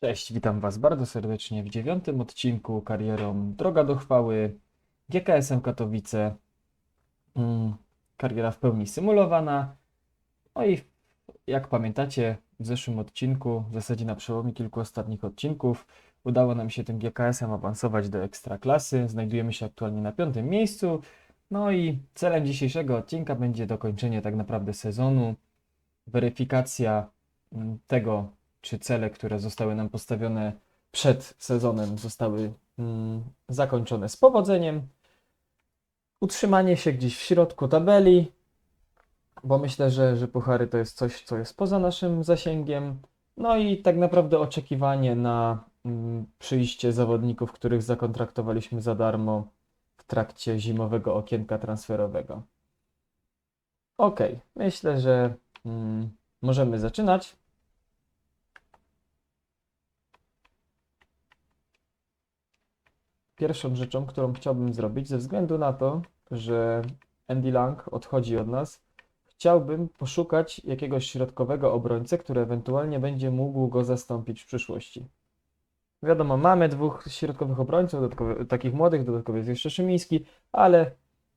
Cześć, witam Was bardzo serdecznie w dziewiątym odcinku karierą Droga do Chwały GKS-em Katowice. Mm, Kariera w pełni symulowana. No i jak pamiętacie, w zeszłym odcinku, w zasadzie na przełomie kilku ostatnich odcinków, udało nam się tym GKS-em awansować do ekstraklasy. Znajdujemy się aktualnie na piątym miejscu. No i celem dzisiejszego odcinka będzie dokończenie tak naprawdę sezonu, weryfikacja mm, tego, czy cele, które zostały nam postawione przed sezonem, zostały mm, zakończone z powodzeniem. Utrzymanie się gdzieś w środku tabeli, bo myślę, że, że puchary to jest coś, co jest poza naszym zasięgiem. No i tak naprawdę oczekiwanie na mm, przyjście zawodników, których zakontraktowaliśmy za darmo w trakcie zimowego okienka transferowego. Ok, myślę, że mm, możemy zaczynać. Pierwszą rzeczą, którą chciałbym zrobić, ze względu na to, że Andy Lang odchodzi od nas, chciałbym poszukać jakiegoś środkowego obrońcę, który ewentualnie będzie mógł go zastąpić w przyszłości. Wiadomo, mamy dwóch środkowych obrońców, takich młodych, dodatkowo jest jeszcze Szymiński, ale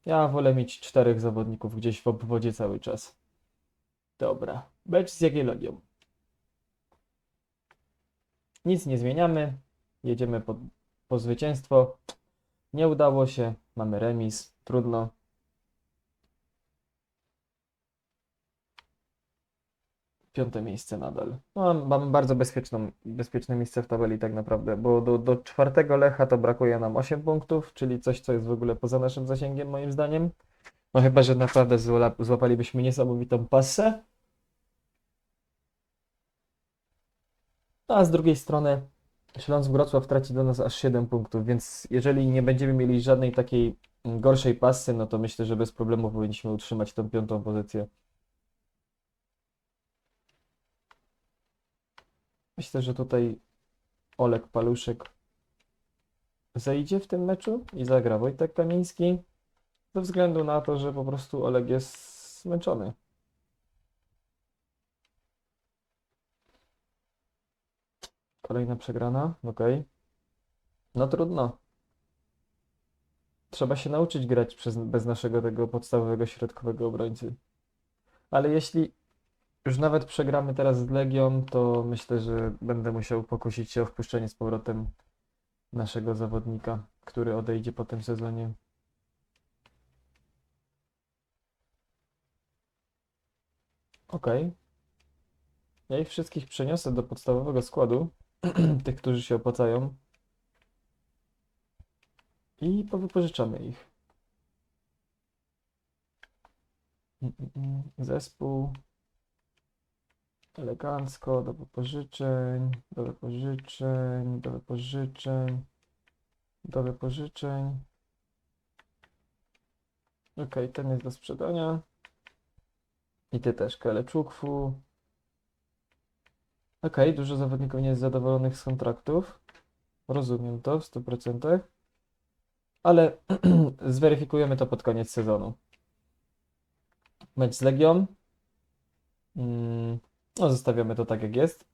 ja wolę mieć czterech zawodników gdzieś w obwodzie cały czas. Dobra, becz z Jagiellonią. Nic nie zmieniamy, jedziemy po, po zwycięstwo. Nie udało się, mamy remis, trudno. Piąte miejsce nadal. No, mamy bardzo bezpieczną, bezpieczne miejsce w tabeli tak naprawdę, bo do, do czwartego Lecha to brakuje nam 8 punktów, czyli coś, co jest w ogóle poza naszym zasięgiem moim zdaniem. No chyba, że naprawdę zła- złapalibyśmy niesamowitą passę. No, a z drugiej strony Śląsk Wrocław traci do nas aż 7 punktów, więc jeżeli nie będziemy mieli żadnej takiej gorszej pasy, no to myślę, że bez problemu powinniśmy utrzymać tą piątą pozycję. Myślę, że tutaj Olek Paluszek zejdzie w tym meczu i zagra Wojtek Kamiński, ze względu na to, że po prostu Oleg jest zmęczony. Kolejna przegrana, okej. No trudno. Trzeba się nauczyć grać przez, bez naszego tego podstawowego środkowego obrońcy. Ale jeśli już nawet przegramy teraz z Legią, to myślę, że będę musiał pokusić się o wpuszczenie z powrotem naszego zawodnika, który odejdzie po tym sezonie. Okej. Ja ich wszystkich przeniosę do podstawowego składu, tych, którzy się opłacają. I powypożyczamy ich. Mm, mm, mm. Zespół. Elegancko, do wypożyczeń, do wypożyczeń, do wypożyczeń, do wypożyczeń. Ok, ten jest do sprzedania. I ty też, Keleczukwu. Ok, dużo zawodników nie jest zadowolonych z kontraktów. Rozumiem to w 100%. Ale zweryfikujemy to pod koniec sezonu. Mecz z Legią. Mm, no, zostawiamy to tak jak jest.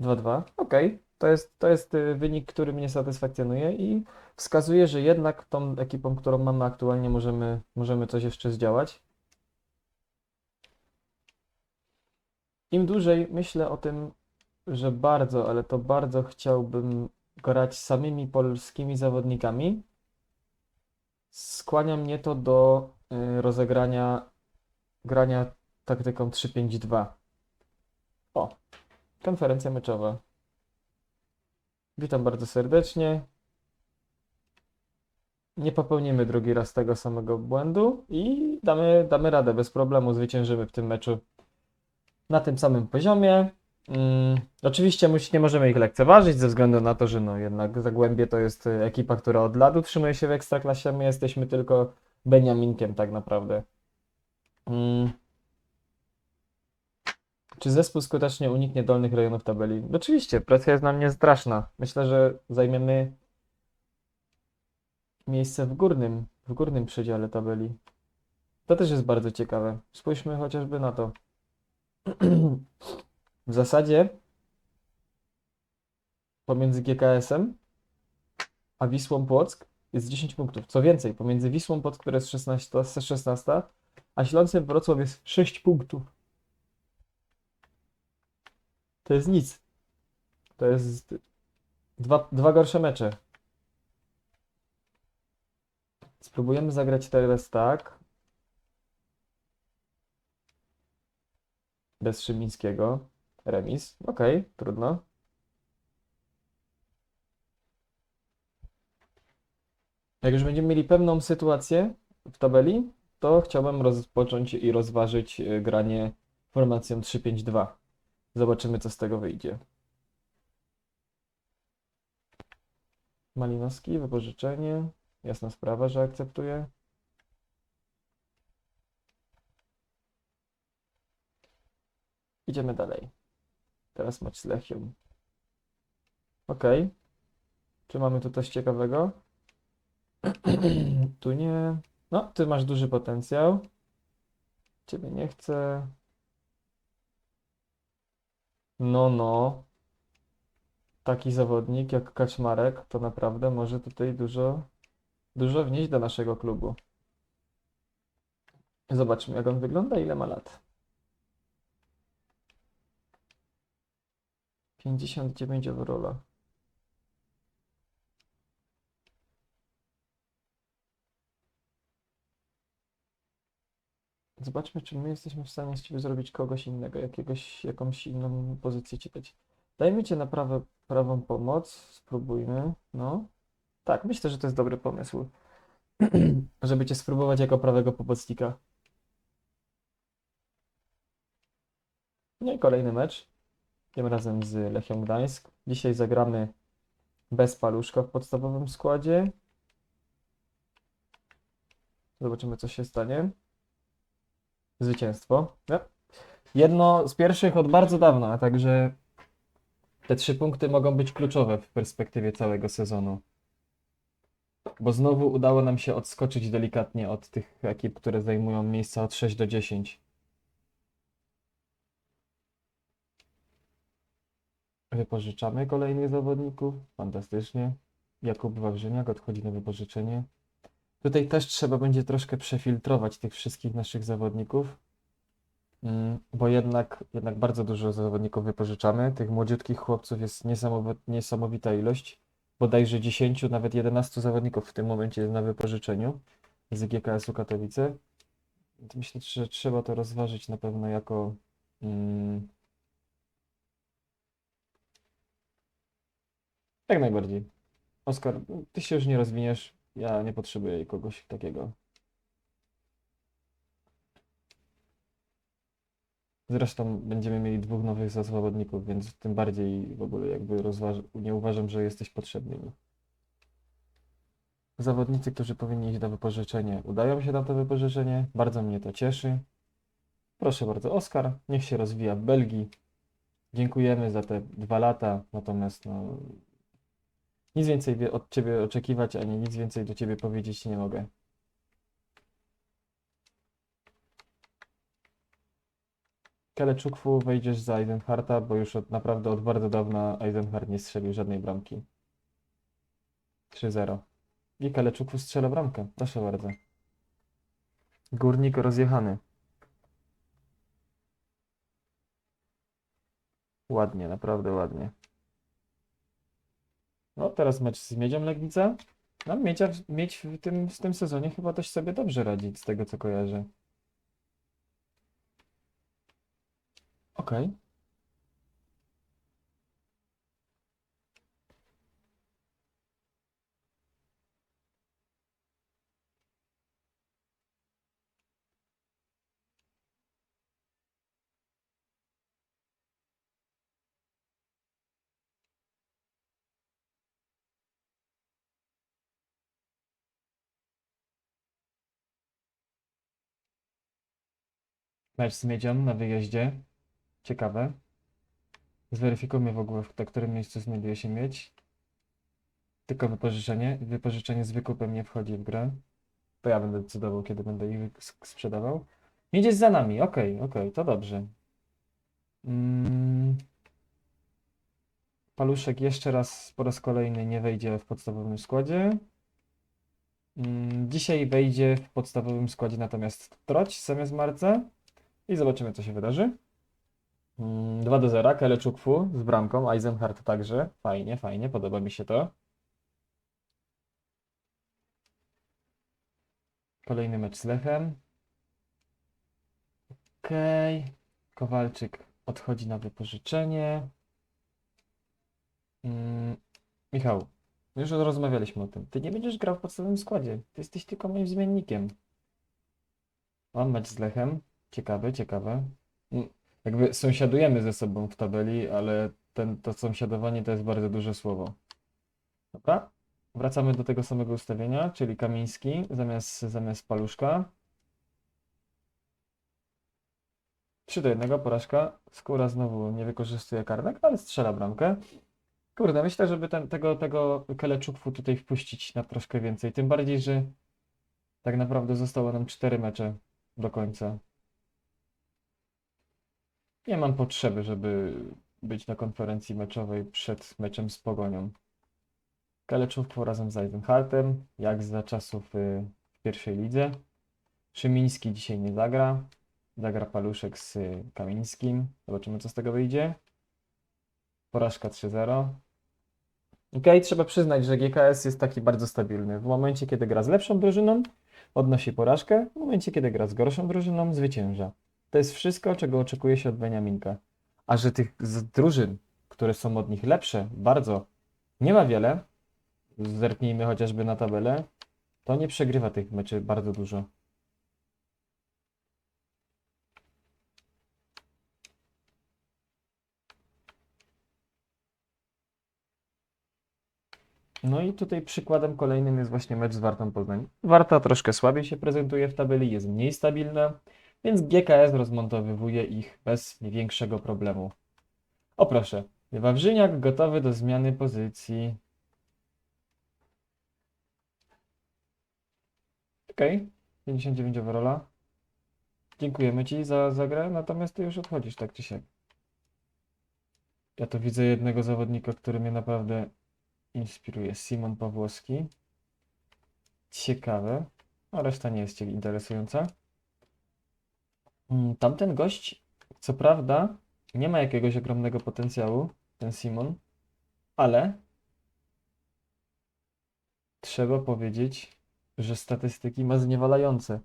2-2. Ok, to jest, to jest y, wynik, który mnie satysfakcjonuje i wskazuje, że jednak tą ekipą, którą mamy aktualnie, możemy, możemy coś jeszcze zdziałać. Im dłużej myślę o tym, że bardzo, ale to bardzo chciałbym grać samymi polskimi zawodnikami, skłania mnie to do y, rozegrania grania taktyką 3-5-2. O, konferencja meczowa. Witam bardzo serdecznie. Nie popełnimy drugi raz tego samego błędu i damy, damy radę, bez problemu zwyciężymy w tym meczu na tym samym poziomie. Mm, oczywiście musi, nie możemy ich lekceważyć ze względu na to, że no jednak Zagłębie to jest y, ekipa, która od lat utrzymuje się w Ekstraklasie, my jesteśmy tylko Beniaminkiem tak naprawdę. Mm. Czy zespół skutecznie uniknie dolnych rejonów tabeli? Oczywiście, presja jest na mnie straszna. Myślę, że zajmiemy miejsce w górnym, w górnym przedziale tabeli. To też jest bardzo ciekawe. Spójrzmy chociażby na to. W zasadzie pomiędzy GKS-em a Wisłą Płock jest 10 punktów. Co więcej, pomiędzy Wisłą Płock, która jest 16, 16 a Śląskiem Wrocław jest 6 punktów. To jest nic. To jest dwa, dwa gorsze mecze. Spróbujemy zagrać teraz tak. Bez Szymińskiego. Remis. Okej, trudno. Jak już będziemy mieli pewną sytuację w tabeli, to chciałbym rozpocząć i rozważyć y, granie formacją 3-5-2. Zobaczymy, co z tego wyjdzie. Malinowski, wypożyczenie. Jasna sprawa, że akceptuję. Idziemy dalej. Teraz mecz z Lechią. Ok. Czy mamy tu coś ciekawego? Tu nie. No, ty masz duży potencjał. Ciebie nie chcę. No, no. Taki zawodnik jak Kaczmarek to naprawdę może tutaj dużo, dużo wnieść do naszego klubu. Zobaczmy, jak on wygląda, ile ma lat. 59 overalla. Zobaczmy, czy my jesteśmy w stanie z ciebie zrobić kogoś innego, jakiegoś, jakąś inną pozycję ci dać. Dajmy cię na prawe, prawą pomoc, spróbujmy. No. Tak, myślę, że to jest dobry pomysł. Żeby cię spróbować jako prawego pomocnika. No i kolejny mecz. Tym razem z Lechią Gdańsk. Dzisiaj zagramy bez paluszka w podstawowym składzie. Zobaczymy, co się stanie. Zwycięstwo. Ja. Jedno z pierwszych od bardzo dawna, także te trzy punkty mogą być kluczowe w perspektywie całego sezonu. Bo znowu udało nam się odskoczyć delikatnie od tych ekip, które zajmują miejsca od 6 do 10. Wypożyczamy kolejnych zawodników. Fantastycznie. Jakub Wawrzyniak odchodzi na wypożyczenie. Tutaj też trzeba będzie troszkę przefiltrować tych wszystkich naszych zawodników, mm, bo jednak, jednak bardzo dużo zawodników wypożyczamy. Tych młodziutkich chłopców jest niesamowi- niesamowita ilość. Bodajże 10, nawet 11 zawodników w tym momencie jest na wypożyczeniu z GKS-u Katowice. Myślę, że trzeba to rozważyć na pewno jako. Mm, jak najbardziej. Oskar, ty się już nie rozwiniesz. Ja nie potrzebuję kogoś takiego. Zresztą będziemy mieli dwóch nowych zawodników, więc tym bardziej w ogóle jakby nie uważam, że jesteś potrzebny mi. Zawodnicy, którzy powinni iść na wypożyczenie, udają się na to wypożyczenie. Bardzo mnie to cieszy. Proszę bardzo, Oskar, niech się rozwija w Belgii. Dziękujemy za te dwa lata, natomiast no, nic więcej od Ciebie oczekiwać, ani nic więcej do Ciebie powiedzieć nie mogę. Keleczukwu wejdziesz za Eisenharta, bo już od, naprawdę od bardzo dawna Eisenhart nie strzelił żadnej bramki. 3-0. I Keleczukwu strzela bramkę. Proszę bardzo. Górnik rozjechany. Ładnie, naprawdę ładnie. No, teraz mecz z Miedzią Legnica. No, Miecia, Miedź w tym, w tym sezonie chyba też sobie dobrze radzi, z tego co kojarzę. Okej. Mecz z Miedzią na wyjeździe. Ciekawe. Zweryfikujmy w ogóle, w którym miejscu znajduje się miedź. Tylko wypożyczenie. Wypożyczenie z wykupem nie wchodzi w grę. To ja będę decydował, kiedy będę ich sprzedawał. Miedź jest za nami. Okej, okej, to dobrze. Mm. Paluszek jeszcze raz po raz kolejny nie wejdzie w podstawowym składzie. Mm, Dzisiaj wejdzie w podstawowym składzie natomiast Troć zamiast Marca i zobaczymy co się wydarzy. Mm, 2 do 0, Keleczukwu z bramką, Eisenhardt także. Fajnie, fajnie, podoba mi się to. Kolejny mecz z Lechem. Okej. Kowalczyk odchodzi na wypożyczenie. Mm, Michał, już rozmawialiśmy o tym. Ty nie będziesz grał w podstawowym składzie. Ty jesteś tylko moim zmiennikiem. Mam mecz z Lechem. Ciekawe, ciekawe. Mm, Jakby sąsiadujemy ze sobą w tabeli, ale ten, to sąsiadowanie to jest bardzo duże słowo. Dobra? Wracamy do tego samego ustawienia, czyli Kamiński zamiast, zamiast Paluszka. 3 do 1, porażka. Skóra znowu nie wykorzystuje karnek, ale strzela bramkę. Kurde, myślę, żeby ten, tego, tego Keleczukwu tutaj wpuścić na troszkę więcej. Tym bardziej, że tak naprawdę zostało nam 4 mecze do końca. Nie mam potrzeby, żeby być na konferencji meczowej przed meczem z Pogonią. Keleczówko razem z Eisenhardtem, jak za czasów y, w pierwszej lidze. Szymiński dzisiaj nie zagra. Zagra Paluszek z y, Kamińskim. Zobaczymy, co z tego wyjdzie. Porażka 3-0. Okej, trzeba przyznać, że GKS jest taki bardzo stabilny. W momencie, kiedy gra z lepszą drużyną, odnosi porażkę. W momencie, kiedy gra z gorszą drużyną, zwycięża. To jest wszystko, czego oczekuje się od Beniaminka. A że tych drużyn, które są od nich lepsze, bardzo nie ma wiele, zerknijmy chociażby na tabelę, to nie przegrywa tych meczy bardzo dużo. No i tutaj przykładem kolejnym jest właśnie mecz z Wartą Poznań. Warta troszkę słabiej się prezentuje w tabeli, jest mniej stabilna, więc GKS rozmontowywuje ich bez większego problemu. O proszę, Wawrzyniak gotowy do zmiany pozycji. Okej, 59 overalla. Dziękujemy Ci za, za grę, natomiast Ty już odchodzisz, tak czy siak. Ja tu widzę jednego zawodnika, który mnie naprawdę inspiruje. Simon Pawłowski. Ciekawe. A reszta nie jest interesująca. Mm, Tamten gość, co prawda, nie ma jakiegoś ogromnego potencjału, ten Simon, ale trzeba powiedzieć, że statystyki ma zniewalające.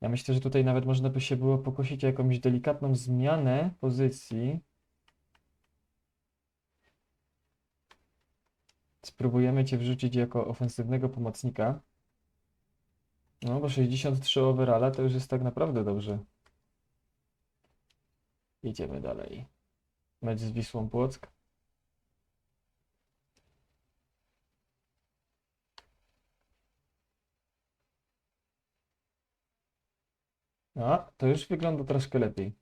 Ja myślę, że tutaj nawet można by się było pokusić o jakąś delikatną zmianę pozycji. Spróbujemy Cię wrzucić jako ofensywnego pomocnika. No, bo 63 overalla to już jest tak naprawdę dobrze. Idziemy dalej. Mecz z Wisłą Płock. A, to już wygląda troszkę lepiej.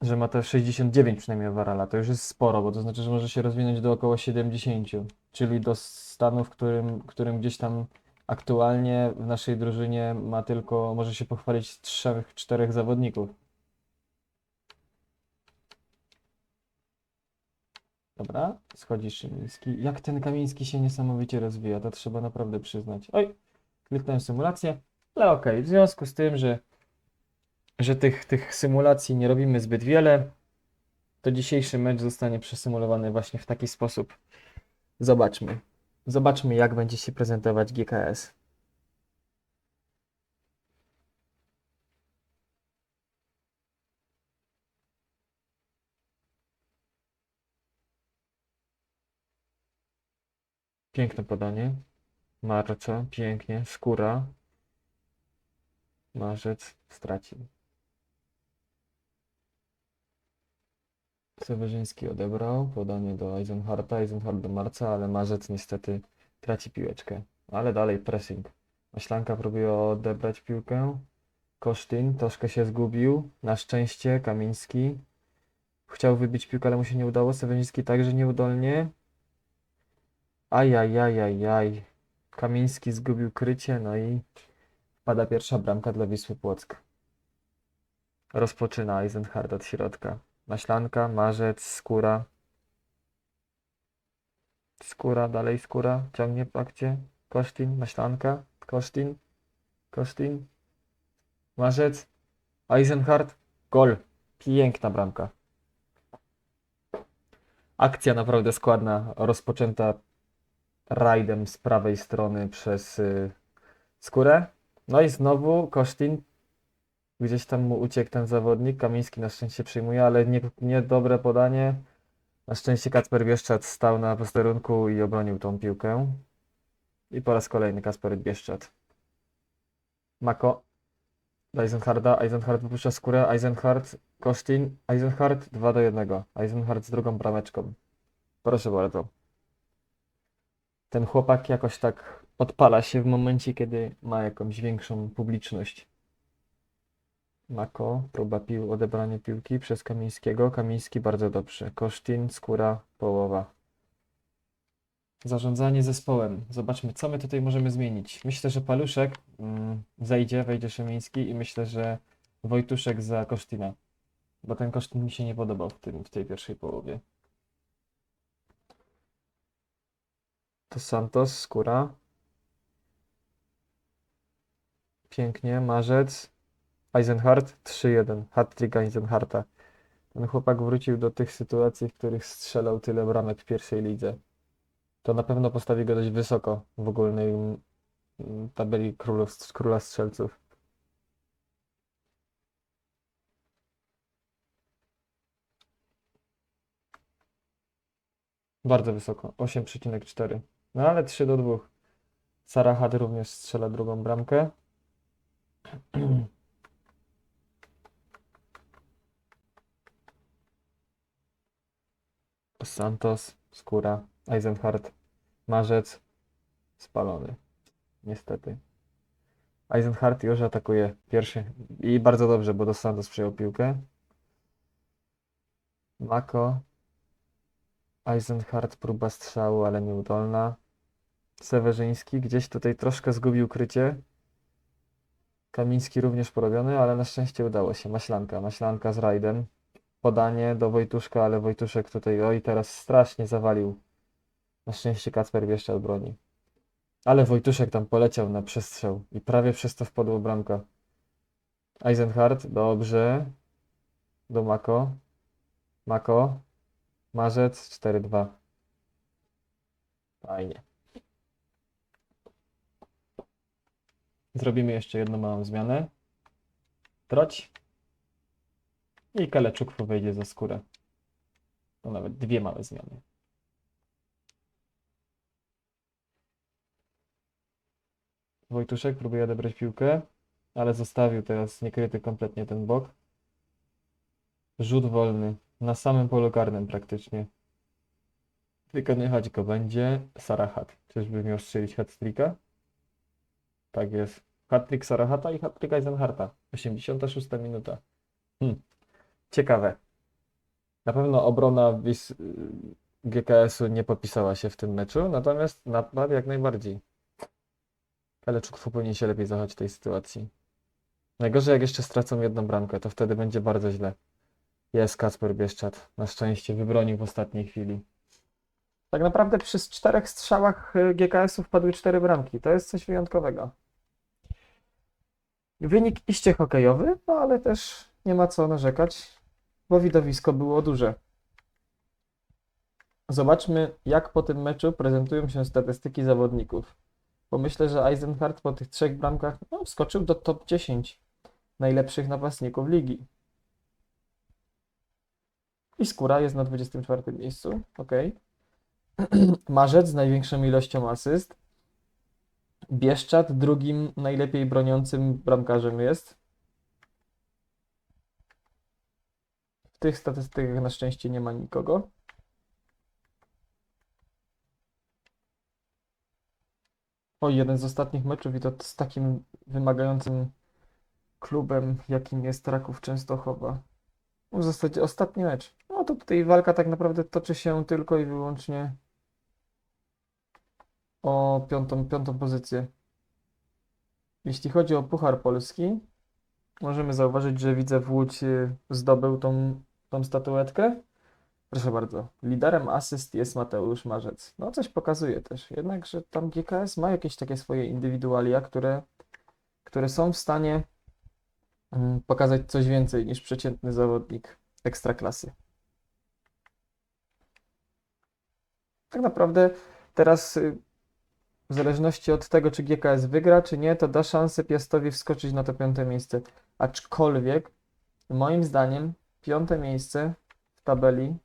Że ma te 69 przynajmniej overalla, to już jest sporo, bo to znaczy, że może się rozwinąć do około 70, czyli do stanu, w którym, którym gdzieś tam aktualnie w naszej drużynie ma tylko, może się pochwalić trzech, czterech zawodników. Dobra, schodzi Szymiński. Jak ten Kamiński się niesamowicie rozwija, to trzeba naprawdę przyznać. Oj, kliknąłem symulację, ale okej, w związku z tym, że, że tych, tych symulacji nie robimy zbyt wiele, to dzisiejszy mecz zostanie przesymulowany właśnie w taki sposób. Zobaczmy. Zobaczmy, jak będzie się prezentować GKS. Piękne podanie. Marca, pięknie. Skóra. Marzec stracił. Sewerzyński odebrał podanie do Eisenharta, Eisenhart do Marca, ale Marzec niestety traci piłeczkę. Ale dalej pressing. Maślanka próbuje odebrać piłkę. Kosztyn troszkę się zgubił. Na szczęście Kamiński chciał wybić piłkę, ale mu się nie udało. Sewerzyński także nieudolnie. Ajajajajaj. Kamiński zgubił krycie, no i wpada pierwsza bramka dla Wisły Płock. Rozpoczyna Eisenhart od środka. Maślanka, marzec, skóra. Skóra, dalej skóra, ciągnie w akcie. Kosztin, maślanka, kosztin, kosztin. Marzec, Eisenhardt, gol. Piękna bramka. Akcja naprawdę składna, rozpoczęta rajdem z prawej strony przez y, skórę. No i znowu Kosztin. Gdzieś tam mu uciekł ten zawodnik. Kamiński na szczęście przyjmuje, ale nie, niedobre podanie. Na szczęście Kacper Bieszczad stał na posterunku i obronił tą piłkę. I po raz kolejny Kacper Bieszczad. Mako. Do Eisenharda. Eisenhard wypuszcza skórę. Eisenhard, Kosztin. Eisenhard 2 do 1. Eisenhard z drugą brameczką. Proszę bardzo. Ten chłopak jakoś tak odpala się w momencie, kiedy ma jakąś większą publiczność. Mako, próba pił, odebranie piłki przez Kamińskiego. Kamiński bardzo dobrze. Kosztin, skóra, połowa. Zarządzanie zespołem. Zobaczmy, co my tutaj możemy zmienić. Myślę, że Paluszek mm, zejdzie, wejdzie Szymiński i myślę, że Wojtuszek za Kosztina. Bo ten Kosztin mi się nie podobał w tym, w tej pierwszej połowie. To Santos, skóra. Pięknie, marzec. Eisenhardt 3-1. Hat-trick Eisenharta. Ten chłopak wrócił do tych sytuacji, w których strzelał tyle bramek w pierwszej lidze. To na pewno postawi go dość wysoko w ogólnej mm, tabeli królów, króla strzelców. Bardzo wysoko. 8,4. No ale 3 do 2. Sarahat również strzela drugą bramkę. Santos, skóra, Eisenhardt, marzec, spalony. Niestety. Eisenhardt już atakuje pierwszy. I bardzo dobrze, bo Dos Santos przyjął piłkę. Mako. Eisenhardt, próba strzału, ale nieudolna. Sewerzyński gdzieś tutaj troszkę zgubił krycie. Kamiński również porobiony, ale na szczęście udało się. Maślanka, maślanka z rajdem. Podanie do Wojtuszka, ale Wojtuszek tutaj, oj, teraz strasznie zawalił. Na szczęście Kacper jeszcze odbroni. Ale Wojtuszek tam poleciał na przestrzał i prawie przez to wpadła bramka. Eisenhardt, dobrze. Do Mako. Mako. Marzec 4-2. Fajnie. Zrobimy jeszcze jedną małą zmianę. Troć. I Kaleczuk wejdzie za skórę. To nawet dwie małe zmiany. Wojtuszek próbuje odebrać piłkę, ale zostawił teraz niekryty kompletnie ten bok. Rzut wolny, na samym polu karnym praktycznie. Wykonywać go będzie Sarahat. Czyżby miał strzelić hat-tricka? Tak jest. Hat-trick Sarahata i hat-trick Eisenharta. 86 minuta. Hmm. Ciekawe. Na pewno obrona Wis- GKS-u nie popisała się w tym meczu, natomiast napad jak najbardziej. Kaleczuk powinien się lepiej zachować w tej sytuacji. Najgorzej jak jeszcze stracą jedną bramkę, to wtedy będzie bardzo źle. Jest Kacper Bieszczad. Na szczęście wybronił w ostatniej chwili. Tak naprawdę przy czterech strzałach y, GKS-u wpadły cztery bramki. To jest coś wyjątkowego. Wynik iście hokejowy, no ale też nie ma co narzekać, bo widowisko było duże. Zobaczmy, jak po tym meczu prezentują się statystyki zawodników. Bo myślę, że Eisenhardt po tych trzech bramkach no, wskoczył do top 10 najlepszych napastników ligi. I Skóra jest na 24 miejscu, ok. Marzec z największą ilością asyst. Bieszczad drugim najlepiej broniącym bramkarzem jest. W tych statystykach na szczęście nie ma nikogo. O, jeden z ostatnich meczów i to z takim wymagającym klubem, jakim jest Raków Częstochowa. W zasadzie ostatni mecz. No to tutaj walka tak naprawdę toczy się tylko i wyłącznie o piątą, piątą pozycję. Jeśli chodzi o Puchar Polski, możemy zauważyć, że Widzew Łódź y, zdobył tą tą statuetkę. Proszę bardzo, liderem asyst jest Mateusz Marzec. No coś pokazuje też. Jednakże tam GKS ma jakieś takie swoje indywidualia, które, które są w stanie mm, pokazać coś więcej niż przeciętny zawodnik ekstraklasy. Tak naprawdę teraz y, w zależności od tego, czy GKS wygra, czy nie, to da szansę Piastowi wskoczyć na to piąte miejsce. Aczkolwiek, moim zdaniem, piąte miejsce w tabeli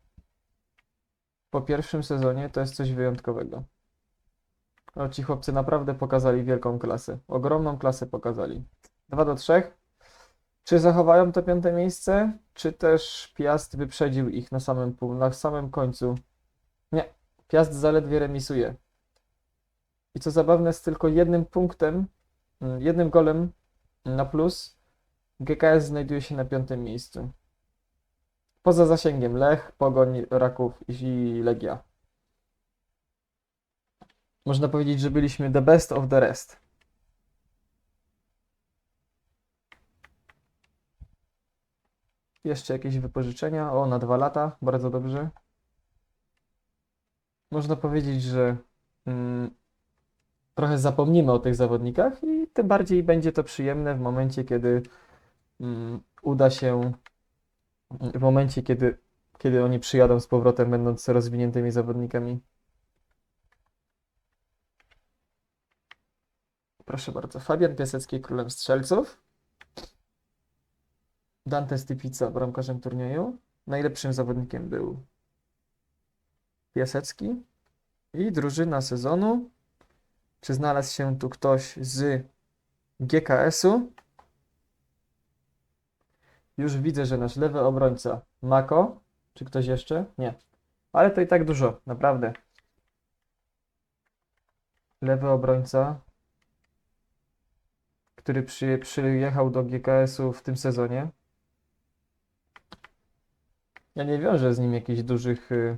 po pierwszym sezonie to jest coś wyjątkowego. No, ci chłopcy naprawdę pokazali wielką klasę. Ogromną klasę pokazali. 2 do 3. Czy zachowają to piąte miejsce, czy też Piast wyprzedził ich na samym, na samym końcu? Nie. Piast zaledwie remisuje. I co zabawne, z tylko jednym punktem, mm, jednym golem na plus, GKS znajduje się na piątym miejscu. Poza zasięgiem Lech, Pogoń, Raków i Legia. Można powiedzieć, że byliśmy the best of the rest. Jeszcze jakieś wypożyczenia? O, na dwa lata, bardzo dobrze. Można powiedzieć, że mm, trochę zapomnimy o tych zawodnikach i tym bardziej będzie to przyjemne w momencie, kiedy mm, uda się, w momencie, kiedy, kiedy oni przyjadą z powrotem, będąc rozwiniętymi zawodnikami. Proszę bardzo, Fabian Piasecki królem strzelców. Dante Stypica bramkarzem turnieju. Najlepszym zawodnikiem był Piasecki. I drużyna sezonu. Czy znalazł się tu ktoś z GKS-u? Już widzę, że nasz lewy obrońca Mako. Czy ktoś jeszcze? Nie. Ale to i tak dużo, naprawdę. Lewy obrońca, który przy, przyjechał do GKS-u w tym sezonie. Ja nie wiążę z nim jakiejś dużych, y,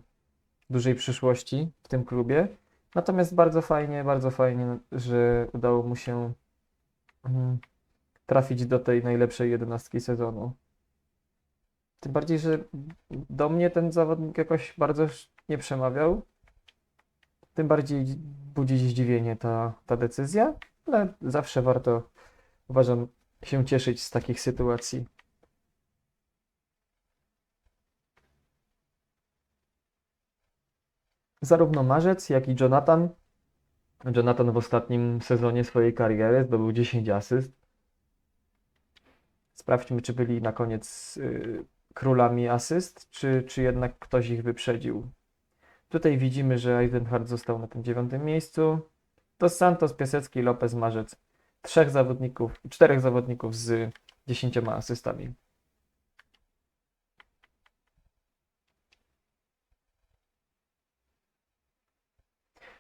dużej przyszłości w tym klubie. Natomiast bardzo fajnie, bardzo fajnie, że udało mu się mm, trafić do tej najlepszej jedenastki sezonu. Tym bardziej, że do mnie ten zawodnik jakoś bardzo nie przemawiał. Tym bardziej budzi zdziwienie ta, ta decyzja, ale zawsze warto, uważam, się cieszyć z takich sytuacji. Zarówno Marzec, jak i Jonathan. Jonathan w ostatnim sezonie swojej kariery zdobył 10 asyst. Sprawdźmy, czy byli na koniec y, królami asyst, czy, czy jednak ktoś ich wyprzedził. Tutaj widzimy, że Eisenhardt został na tym dziewiątym miejscu. Dos Santos, Piasecki, Lopez, Marzec. Trzech zawodników, czterech zawodników z dziesięcioma asystami.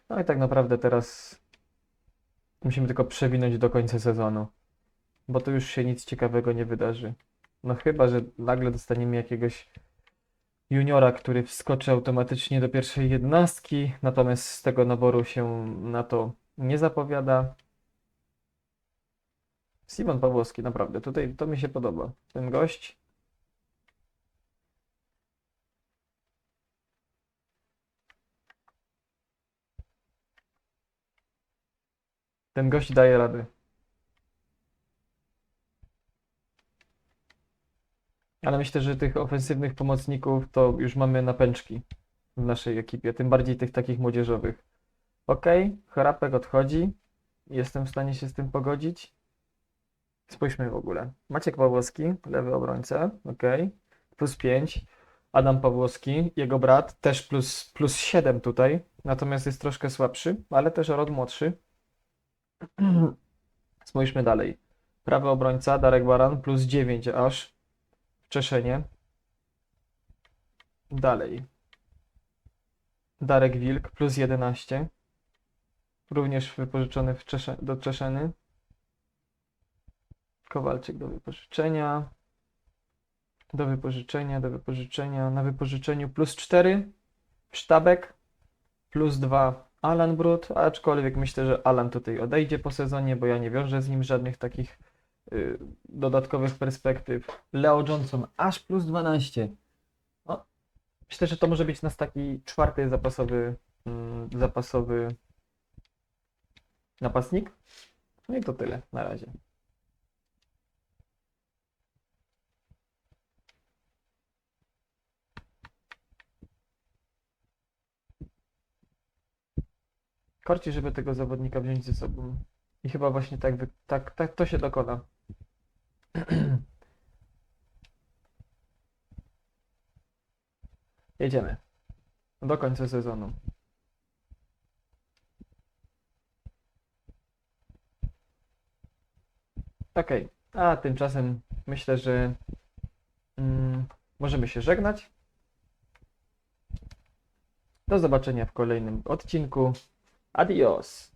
No i tak naprawdę teraz musimy tylko przewinąć do końca sezonu, bo tu już się nic ciekawego nie wydarzy. No chyba, że nagle dostaniemy jakiegoś juniora, który wskoczy automatycznie do pierwszej jedenastki, natomiast z tego naboru się na to nie zapowiada. Simon Pawłowski, naprawdę, tutaj to mi się podoba. Ten gość. Ten gość daje radę. Ale myślę, że tych ofensywnych pomocników to już mamy na pęczki w naszej ekipie, tym bardziej tych takich młodzieżowych. Ok, Chorapek odchodzi. Jestem w stanie się z tym pogodzić. Spójrzmy w ogóle. Maciek Pawłowski, lewy obrońca, ok. Plus 5. Adam Pawłowski, jego brat, też plus, plus 7 tutaj. Natomiast jest troszkę słabszy, ale też o rok młodszy. Spójrzmy dalej. Prawy obrońca, Darek Baran, plus 9 aż. Czeszenie. Dalej. Darek Wilk, plus 11. Również wypożyczony Czesze, do Czeszeny. Kowalczyk do wypożyczenia. Do wypożyczenia, do wypożyczenia. Na wypożyczeniu plus 4. Sztabek. Plus 2 Alan Brut, aczkolwiek myślę, że Alan tutaj odejdzie po sezonie, bo ja nie wiążę z nim żadnych takich y, dodatkowych perspektyw. Leo Johnson aż plus 12. Myślę, że to może być nas taki czwarty zapasowy, mm, zapasowy napastnik. No i to tyle na razie. Korci, żeby tego zawodnika wziąć ze sobą. I chyba właśnie tak, tak, tak to się dokona. Jedziemy. Do końca sezonu. Okej, a tymczasem myślę, że mm, możemy się żegnać. Do zobaczenia w kolejnym odcinku. Adios.